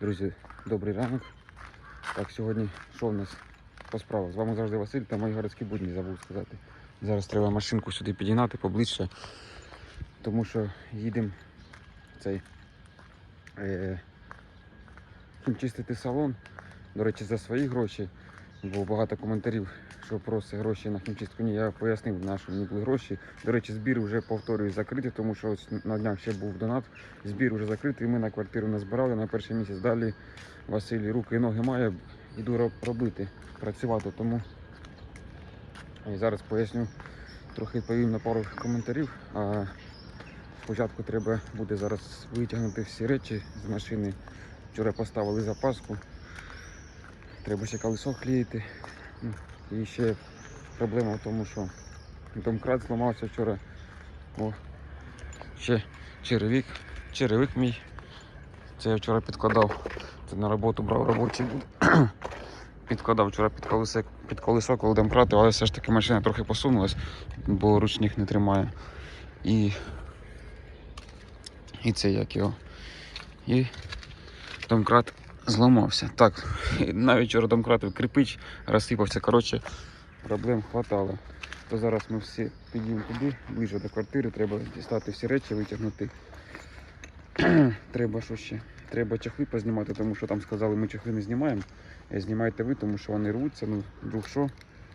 Друзі, добрий ранок. Так, сьогодні що в нас по справах? З вами завжди Василь та мої городські будні забув сказати. Зараз треба машинку сюди підігнати поближче, тому що їдемо цей е, чистити салон. До речі, за свої гроші. Бо багато коментарів, що просить гроші на хімчистку. Ні, я пояснив, на що мені були гроші. До речі, збір вже повторюю закритий, тому що ось на днях ще був донат. Збір вже закритий. Ми на квартиру не збирали на перший місяць. Далі Василь руки і ноги має. Іду робити, працювати. Тому і зараз поясню, трохи відповім на пару коментарів. А спочатку треба буде зараз витягнути всі речі з машини. Вчора поставили запаску. Треба ще колесо клеїти. І ще проблема в тому, що домкрат зламався вчора. О, ще черевик. Черевик мій. Це я вчора підкладав. Це на роботу брав робочий. Підкладав вчора під колесо, під колесо, коли домкратив, але все ж таки машина трохи посунулась, бо ручник не тримає. І, і це як його. І домкрат зламався. Так, навіть вчора домкратив кирпич, розсипався. Коротше, проблем хватало. То зараз ми всі підійдемо туди, ближче до квартири, треба дістати всі речі, витягнути. треба що ще? Треба чехли познімати, тому що там сказали, ми чехли не знімаємо. Е, Знімайте ви, тому що вони рвуться, ну, вдруг що,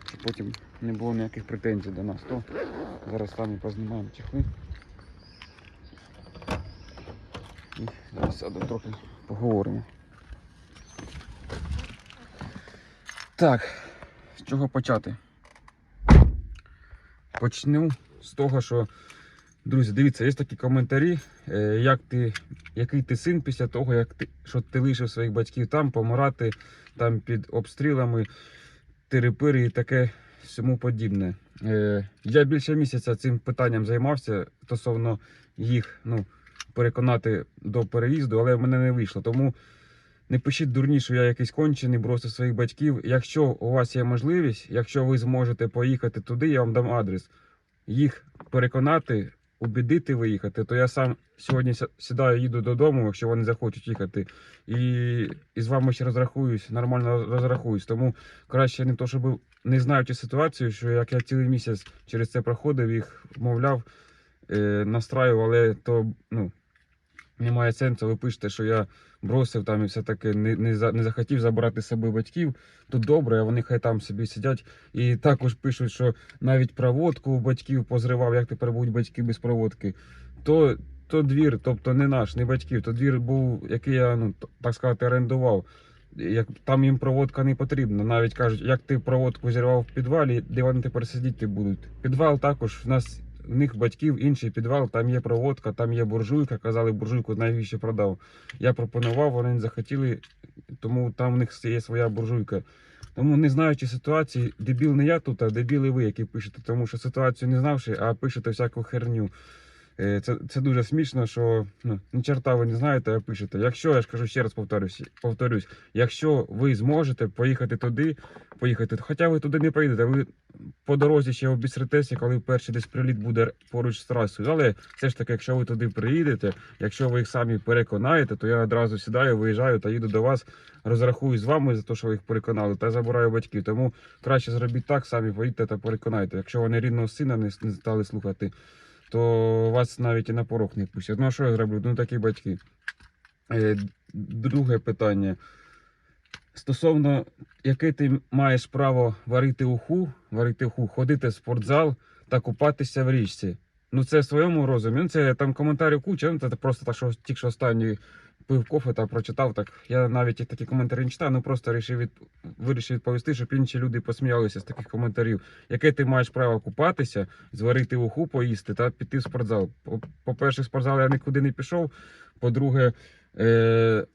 щоб потім не було ніяких претензій до нас. То зараз самі познімаємо чехли. І зараз трохи поговоримо. Так, з чого почати? Почну з того, що, друзі, дивіться, є такі коментарі, е, як ти, який ти син після того, як ти, що ти лишив своїх батьків там, помирати там під обстрілами, тирипири і таке всьому подібне. Е, Я більше місяця цим питанням займався стосовно їх ну, переконати до переїзду, але в мене не вийшло. Тому не пишіть дурні, що я якийсь кончений, бросив своїх батьків. Якщо у вас є можливість, якщо ви зможете поїхати туди, я вам дам адрес. Їх переконати, убідити виїхати, то я сам сьогодні сідаю, їду додому, якщо вони захочуть їхати, і, і з вами ще розрахуюсь, нормально розрахуюсь. Тому краще не то, щоб не знаючи ситуацію, що як я цілий місяць через це проходив, їх вмовляв, е, настраював, але то ну, немає сенсу. Ви пишете, що я бросив там і все таке, не, не, за, не захотів забирати з собою батьків. Тут добре, а вони хай там собі сидять. І також пишуть, що навіть проводку у батьків позривав, як тепер будуть батьки без проводки. То, то двір, тобто не наш, не батьків, то двір був, який я, ну, так сказати, орендував. Як там їм проводка не потрібна. Навіть кажуть, як ти проводку зірвав в підвалі, де вони тепер сидіти будуть. Підвал також в нас в них батьків інший підвал, там є проводка, там є буржуйка. Казали, буржуйку навіщо продав. Я пропонував, вони не захотіли, тому там в них є своя буржуйка. Тому не знаючи ситуації, дебіл не я тут, а дебіли ви, які пишете, тому що ситуацію не знавши, а пишете всяку херню. Е, Це, це дуже смішно, що ну, ні черта ви не знаєте, а пишете. Якщо, я ж кажу ще раз повторюсь, повторюсь, якщо ви зможете поїхати туди, поїхати, хоча ви туди не поїдете, ви по дорозі ще обісретеся, коли перший десь приліт буде поруч з трасою. Але все ж таки, якщо ви туди приїдете, якщо ви їх самі переконаєте, то я одразу сідаю, виїжджаю та їду до вас, розрахую з вами за те, що ви їх переконали, та забираю батьків. Тому краще зробіть так, самі поїдьте та переконайте. Якщо вони рідного сина не, не стали слухати, то вас навіть і на порог не пустять. Ну а що я зроблю? Ну такі батьки. Е, друге питання. Стосовно, яке ти маєш право варити уху, варити уху, ходити в спортзал та купатися в річці. Ну це в своєму розумі. Ну, це там коментарів куча, ну це просто так, що тільки що останній пив кофе та прочитав. Так я навіть і такі коментарі не читав, ну просто вирішив, від... вирішив відповісти, щоб інші люди посміялися з таких коментарів. Яке ти маєш право купатися, зварити уху, поїсти та піти в спортзал? По- По-перше, в спортзал я нікуди не пішов. По-друге, е...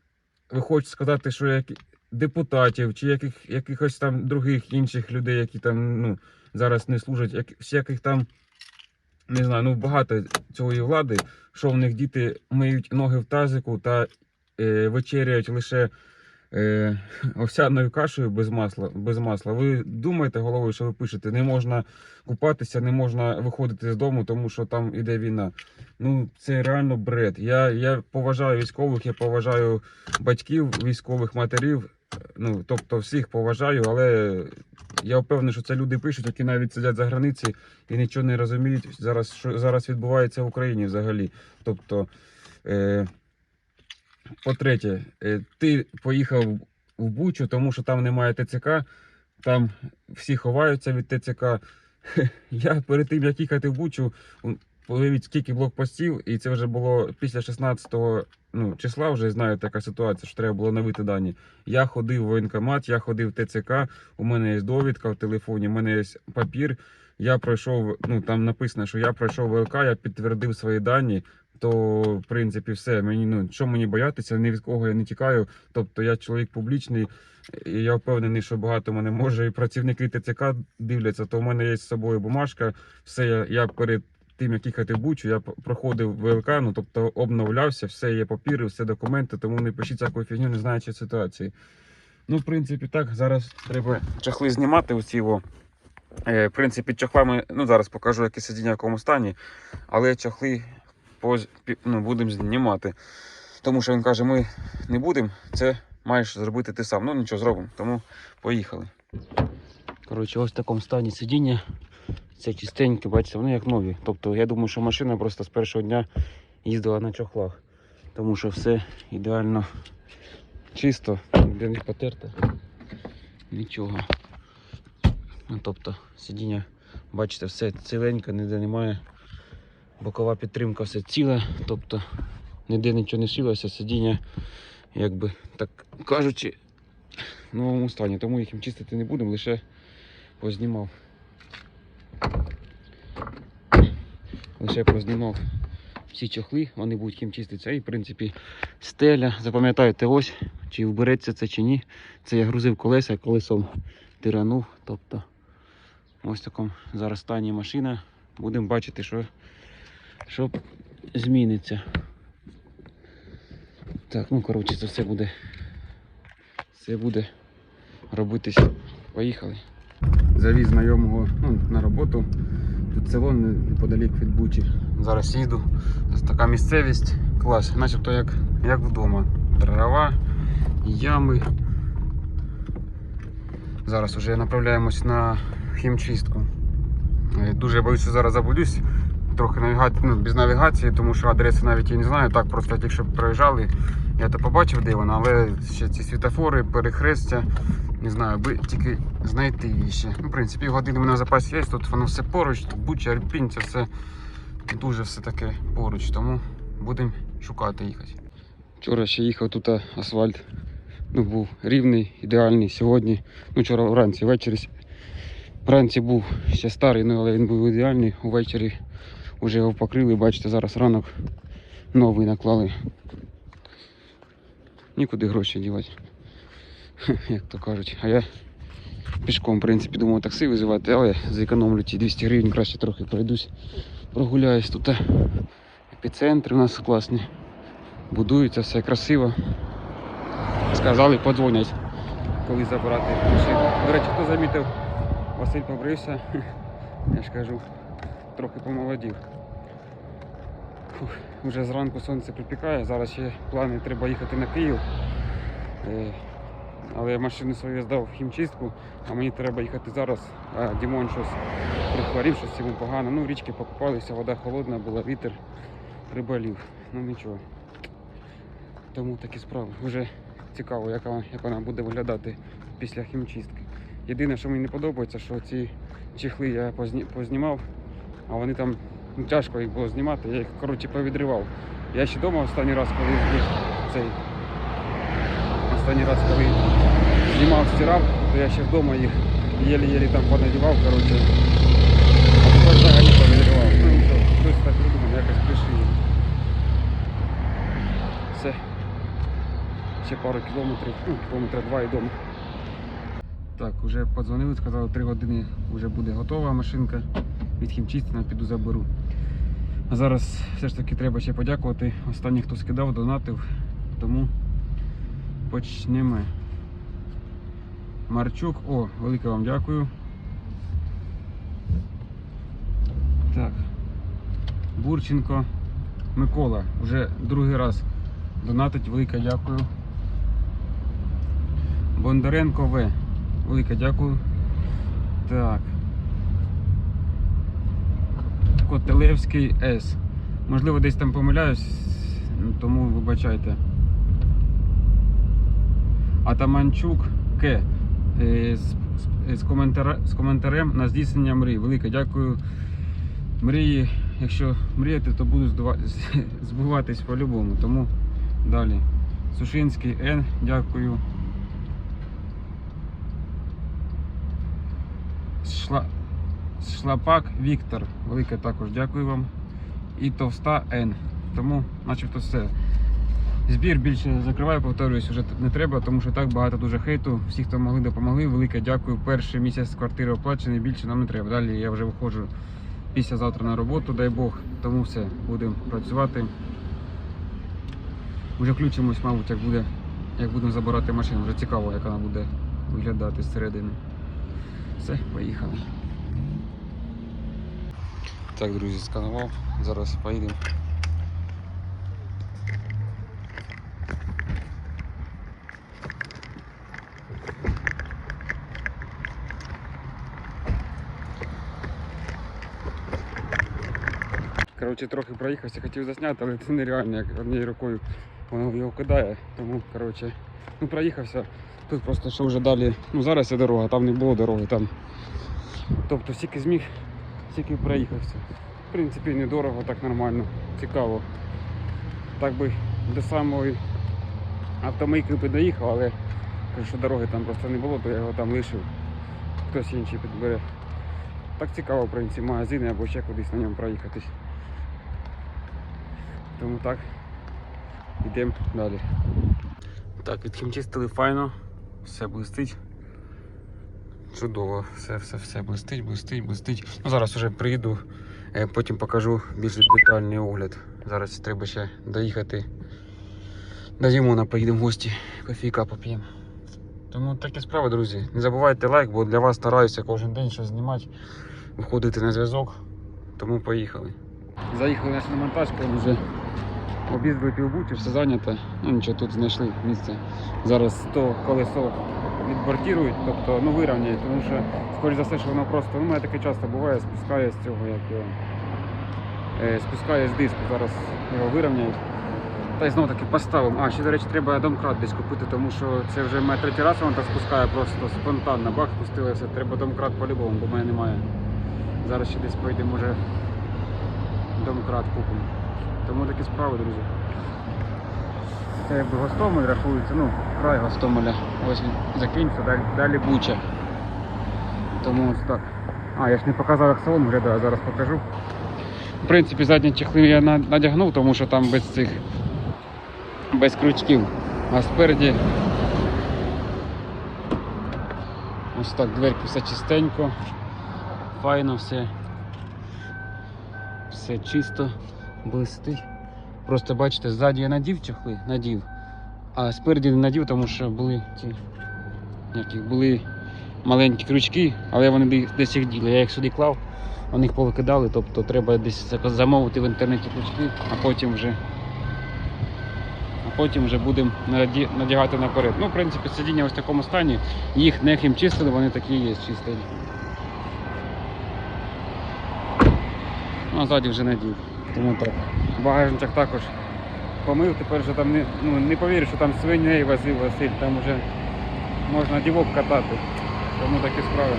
ви хочете сказати, що як депутатів чи яких, якихось там других інших людей, які там ну, зараз не служать, як, всяких там, не знаю, ну багато цієї влади, що в них діти миють ноги в тазику та е, вечеряють лише е, овсяною кашею без масла, без масла. Ви думаєте головою, що ви пишете, не можна купатися, не можна виходити з дому, тому що там іде війна. Ну, це реально бред. Я, я поважаю військових, я поважаю батьків, військових матерів. Ну, тобто всіх поважаю, але я впевнений, що це люди пишуть, які навіть сидять за границі і нічого не розуміють зараз, що зараз відбувається в Україні взагалі. Тобто, е, по-третє, е, ти поїхав в Бучу, тому що там немає ТЦК, там всі ховаються від ТЦК. Я перед тим, як їхати в Бучу, подивіть, скільки блокпостів, і це вже було після 16 ну, числа, вже знаєте, така ситуація, що треба було оновити дані. Я ходив в воєнкомат, я ходив в ТЦК, у мене є довідка в телефоні, у мене є папір. Я пройшов, ну там написано, що я пройшов ВЛК, я підтвердив свої дані. То в принципі все. Мені ну що мені боятися, ні від кого я не тікаю. Тобто я чоловік публічний, і я впевнений, що багато мене може і працівники ТЦК дивляться. То в мене є з собою бумажка. Все я, я перед тим, як їхати Бучу, я проходив ВЛК, ну тобто обновлявся, все є папіри, все документи, тому не пишіть всяку фігню, не знаючи ситуації. Ну, в принципі, так, зараз треба чахли знімати усі. Во. Е, в принципі, чохлами, ну зараз покажу, яке сидіння в якому стані, але чохли поз, ну, будемо знімати. Тому що він каже, ми не будемо, це маєш зробити ти сам. Ну нічого зробимо, тому поїхали. Коротше, ось в такому стані сидіння. Це чистеньке, бачите, вони як нові. Тобто я думаю, що машина просто з першого дня їздила на чохлах. Тому що все ідеально чисто, ніде не потерто. Нічого. Ну, тобто сидіння, бачите, все ціленьке, ніде немає. Бокова підтримка все ціле, тобто ніде нічого не шилося, сидіння, якби так кажучи, в новому стані. Тому їх чистити не будемо, лише познімав. Лише познімав всі чохли, вони будуть їм чиститися. І в принципі стеля, запам'ятайте ось, чи вбереться це чи ні. Це я грузив колеса, колесом тиранув. Тобто ось такому зараз стані машина. Будемо бачити, що, що зміниться. Так, ну коротше, це все буде. Все буде робитись. Поїхали. Завіз знайомого ну, на роботу. Тут село неподалік від Бучі. Зараз їду. Така місцевість. Клас, начебто як, як вдома. Трава, ями. Зараз вже направляємось на хімчистку. Е, Дуже боюсь, що зараз заблудюсь. Трохи навіга... ну, без навігації, тому що адреси навіть я не знаю. Так просто тільки що проїжджали. Я то побачив, де вона, але ще ці світофори, перехрестя. Не знаю, аби тільки знайти її ще. Ну, в принципі, години в мене в запасі є, тут воно все поруч, тут Буча, Ірпінь, це все дуже все таке поруч, тому будемо шукати їхати. Вчора ще їхав тут асфальт. Ну, був рівний, ідеальний. Сьогодні, ну вчора вранці, ввечері. Вранці був ще старий, ну, але він був ідеальний. Увечері вже його покрили, бачите, зараз ранок новий наклали. Нікуди гроші дівати. Як то кажуть. А я пішком, в принципі, думав таксі визивати, але зекономлю ті 200 гривень, краще трохи пройдусь, прогуляюсь тут. Епіцентри у нас класні. Будуються, все красиво. Сказали, подзвонять, коли забирати машину. До речі, хто замітив, Василь побрився. Я ж кажу, трохи помолодів. Фух, Вже зранку сонце припікає, зараз ще плани треба їхати на Київ. Але я машину свою здав в хімчистку, а мені треба їхати зараз. А Дімон щось прихворів, щось йому погано. Ну, річки покупалися, вода холодна була, вітер приболів. Ну нічого. Тому такі справи. Вже цікаво, як вона, як вона буде виглядати після хімчистки. Єдине, що мені не подобається, що ці чехли я позні, познімав, а вони там ну, тяжко їх було знімати, я їх коротше повідривав. Я ще вдома останній раз, коли цей останній раз, коли знімав, стирав, то я ще вдома їх єлі-єлі там понадівав, коротше. А тепер взагалі повідривав. Ну нічого, хтось так придумав, якось пришиє. Все. Ще пару кілометрів, ну, кілометра два і дома. Так, вже подзвонили, сказали, 3 години вже буде готова машинка. Від хімчистина піду заберу. А зараз все ж таки треба ще подякувати. Останній, хто скидав, донатив. Тому почнемо. Марчук. О, велике вам дякую. Так. Бурченко Микола. Вже другий раз донатить. Велике дякую. Бондаренко В. Велике дякую. Так. Котелевський С. Можливо, десь там помиляюсь, тому вибачайте. Атаманчук К. Е, З, з, з, коментар, з коментарем на здійснення мрій. Велике дякую. Мрії, якщо мріяти, то будуть збуватись по-любому. Тому далі. Сушинський Н. Дякую. Шла... Шлапак Віктор. Велике також дякую вам. І товста Н. Тому начебто все. Збір більше закриваю, повторююсь, вже не треба, тому що так багато дуже хейту. Всі, хто могли, допомогли. Велике дякую. Перший місяць квартири оплачений, більше нам не треба. Далі я вже виходжу післязавтра на роботу, дай Бог. Тому все, будемо працювати. Вже включимось, мабуть, як буде, як будемо забирати машину. Вже цікаво, як вона буде виглядати зсередини. Все, поїхали. Так, друзі, сканував. Зараз поїдемо. Коротше, трохи проїхався, хотів засняти, але це нереально, як однією рукою воно його кидає. Тому, коротше, ну проїхався. Тут просто що вже далі, ну зараз є дорога, там не було дороги. там. Тобто стільки зміг, стільки проїхався. В принципі, недорого, так нормально, цікаво. Так би до самої автомийки би доїхав, але що дороги там просто не було, то я його там лишив. Хтось інший підбере. Так цікаво, в принципі, магазини або ще кудись на ньому проїхатись. Тому так, йдемо далі. Так, відхімчистили файно, все блистить. Чудово, все, все, все блистить, блистить, блистить. Ну, зараз вже приїду, е, потім покажу більш детальний огляд. Зараз треба ще доїхати. До Дімона поїдемо в гості, кофійка поп'ємо. Тому такі справи, друзі. Не забувайте лайк, бо для вас стараюся кожен день щось знімати, виходити на зв'язок. Тому поїхали. Заїхали на монтажку, вже обід випів бути, все зайнято. Ну нічого, тут знайшли місце. Зараз то колесо відбортірують, тобто ну, вирівняють, тому що, скоріш за все, що воно просто, ну, мене таке часто буває, спускає з цього, як його, е, спускає з диску, зараз його вирівняють. Та й знову таки поставимо. А, ще, до речі, треба домкрат десь купити, тому що це вже мене третій раз воно так спускає просто спонтанно. Бах, спустили все, треба домкрат по-любому, бо в мене немає. Зараз ще десь поїдемо, може домкрат купимо. Тому такі справи, друзі. Це якби Гостомель рахується, ну, край Гостомеля. Ось він закінчиться, далі, далі Буча. Тому ось так. А, я ж не показав, як салон виглядає, зараз покажу. В принципі, задні чехли я надягнув, тому що там без цих без крючків. А спереді ось так дверки все чистенько, файно все. Все чисто, блистить. Просто бачите, ззаді я надів чохли, надів, а спереді не надів, тому що були ці як їх, були маленькі крючки, але вони десь- їх діли. Я їх сюди клав, вони їх повикидали, тобто треба десь замовити в інтернеті крючки, а потім вже а потім вже будемо надягати наперед. Ну, в принципі, сидіння ось в такому стані, їх не хімчистили, вони такі є чистені. Ну, а ззаді вже надів. Тому так. Багажничок також помив, тепер вже там не, ну, не повірю, що там свиней возив Василь, там вже можна дівок катати. Тому такі справи.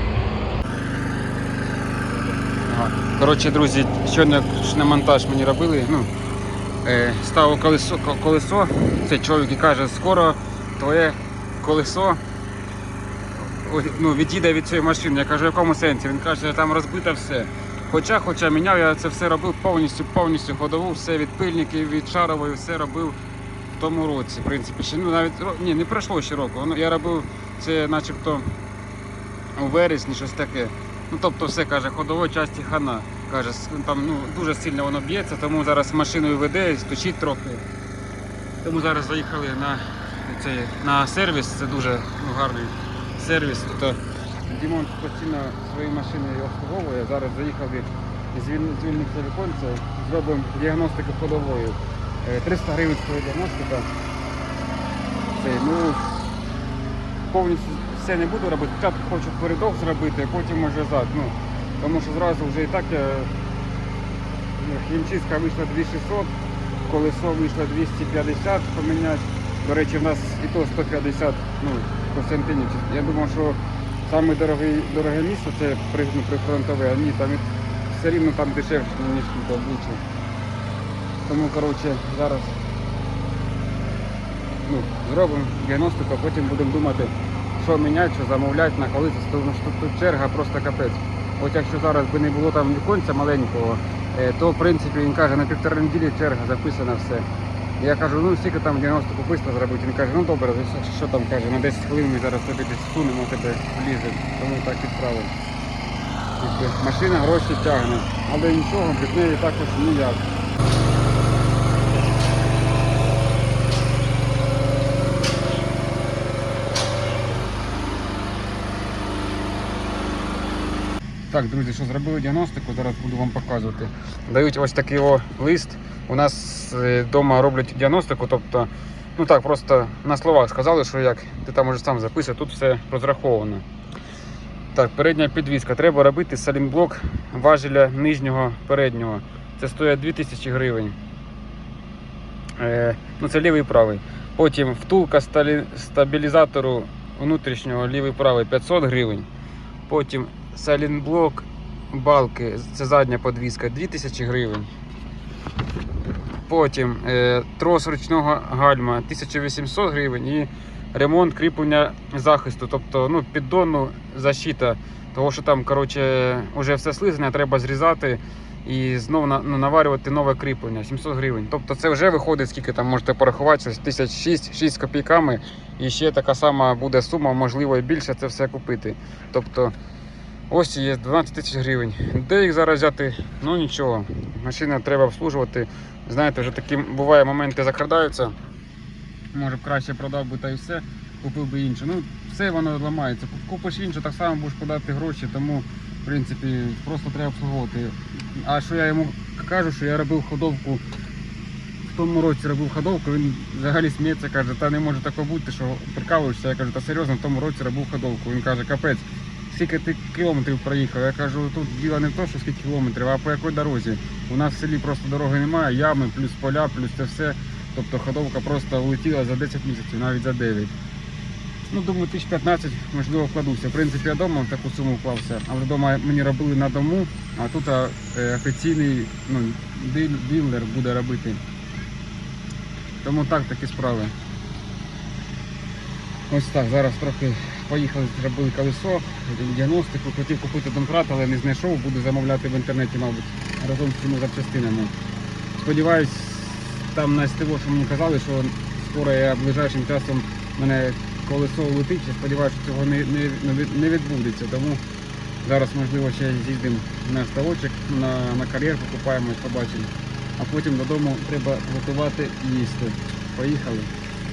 Коротше, друзі, щойно на монтаж мені робили. Ну, е, ставив колесо, ко- колесо. Цей чоловік і каже, скоро твоє колесо ну, від'їде від цієї машини. Я кажу, в якому сенсі? Він каже, там розбите все. Хоча, хоча міняв, я це все робив повністю, повністю ходову, все від пильників, від шарової, все робив в тому році. В принципі, ще ну навіть ні, не пройшло ще року. Я робив це начебто у вересні, щось таке. Ну тобто все каже, ходової часті хана. Каже, там ну, дуже сильно воно б'ється, тому зараз машиною веде, стучить трохи. Тому зараз заїхали на, цей, на сервіс, це дуже ну, гарний сервіс. Тут Дімон постійно свої машини обслуговує. Зараз звіль- звільниться віконце, зробимо діагностику ходової. Е, 300 гривень стоїть діагностика. Це, ну, повністю все не буду робити. Спочатку хочу передок зробити, а потім може зад. Ну, тому що зразу вже і так я, ну, хімчистка вийшла 2600, колесо вийшло 250 поміняти. До речі, в нас і то 150 ну, Костянтинів. Я думав, що саме дороге, дороге місто це ну, прифронтове, а ні, там все рівно там дешевше, ніж тут обличчя. Тому коротше, зараз ну, зробимо діагностику, а потім будемо думати, що міняти, що замовляти на коли це тому що тут черга просто капець. От якщо зараз би не було там віконця маленького, е, то в принципі він каже, на півтори неділі черга записана все. Я кажу, ну скільки там діагностику швидко зробити. Він каже, ну добре, що- там каже, на 10 хвилин ми зараз тобі десь сунемо тебе влізе. Тому так відправив. Машина гроші тягне, але нічого, без неї також ніяк. Так, друзі, що зробили діагностику, зараз буду вам показувати. Дають ось такий лист. У нас вдома роблять діагностику, тобто, ну так, просто на словах сказали, що як ти там можеш сам записати, тут все розраховано. Так, передня підвізка. Треба робити салінблок важеля нижнього переднього. Це стоїть 2000 гривень. Е, ну це лівий правий. Потім втулка стабілізатору внутрішнього лівий правий 500 гривень. Потім салінблок балки, це задня подвіска 2000 гривень. Потім е, трос ручного гальма 1800 гривень і ремонт кріплення захисту, тобто ну, піддонну защита, того що там коротше, вже все слизане, треба зрізати і знову ну, наварювати нове кріплення 700 гривень. Тобто це вже виходить, скільки там можете порахувати, щось 1006 6 копійками. І ще така сама буде сума, можливо і більше це все купити. Тобто ось є 12 тисяч гривень. Де їх зараз взяти? Ну нічого. Машина треба обслужувати. Знаєте, вже такі буває моменти закрадаються. Може б краще продав би та і все, купив би інше. Ну, все воно ламається. Купиш інше, так само будеш подати гроші, тому в принципі просто треба обслуговувати. А що я йому кажу, що я робив ходовку. В тому році робив ходовку, він взагалі сміється, каже, та не може такого бути, що прикалуєшся. Я кажу, та серйозно, в тому році робив ходовку. Він каже, капець, скільки ти кілометрів проїхав? Я кажу, тут діло не в тому, що скільки кілометрів, а по якій дорозі. У нас в селі просто дороги немає, ями, плюс поля, плюс це все. Тобто ходовка просто влетіла за 10 місяців, навіть за 9. Ну, думаю, 1015, можливо, вкладуся. В принципі, я вдома таку суму вклався, але вдома мені робили на дому, а тут е, офіційний ну, дил- дилер буде робити. Тому так такі справи. Ось так, зараз трохи поїхали, зробили колесо, діагностику, хотів купити домкрат, але не знайшов, буду замовляти в інтернеті, мабуть, разом з цими запчастинами. Сподіваюсь, там на СТО, що мені казали, що скоро я ближайшим часом мене колесо улетить, я сподіваюся, що цього не, не, не відбудеться. Тому зараз, можливо, ще з'їздимо на ставочок, на, на кар'єр, покупаємо, побачимо. А потім додому треба готувати і їсти. Поїхали.